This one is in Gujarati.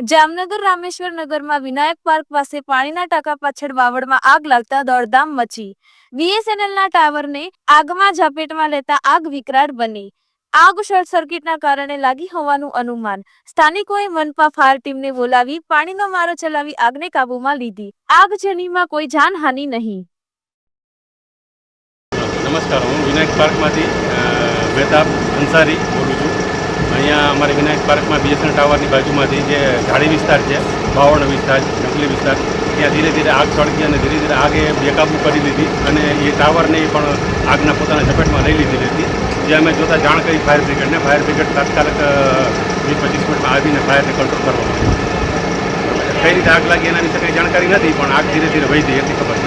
જામનગર, રામેશ્વર નગરમાં વિનાયક પાર્ક પાસે પાણીના ટાંકા પાછળ વાવડમાં આગ લાગતા દોડધામ મચી. બીએસએનએલના ટાવરને આગમાં ઝપેટમાં લેતા આગ વિકરાળ બની. આગ શોર્ટ સર્કિટના કારણે લાગી હોવાનું અનુમાન. સ્થાનિકોએ મનપા ફાયર ટીમને બોલાવી પાણીનો મારો ચલાવી આગને કાબૂમાં લીધી. આગજનીમાં કોઈ જાનહાનિ નહીં. નમસ્કાર, હું વિનાયક પાર્કમાંથી બેતાબ અંસારી બોલું છું. અહીંયા અમારે વિનાયક પાર્કમાં બીએસએન ટાવરની બાજુમાંથી જે ઝાડી વિસ્તાર છે બાવળ વિસ્તાર, જંગલી વિસ્તાર, ત્યાં ધીરે ધીરે આગ સળગી અને ધીરે ધીરે આગે બેકાબુ કરી લીધી અને એ ટાવરને પણ આગના પોતાના ઝપેટમાં લઈ લીધી હતી. જે અમે જોતા જાણ કરી ફાયર બ્રિગેડને, ફાયર બ્રિગેડ તાત્કાલિક વીસ પચીસ મિનિટમાં આવીને ફાયરને કંટ્રોલ કરવામાં આવી કઈ રીતે આગ લાગી એના વિશે કંઈ જાણકારી નથી, પણ આગ ધીરે ધીરે વહી હતી એટલી ખબર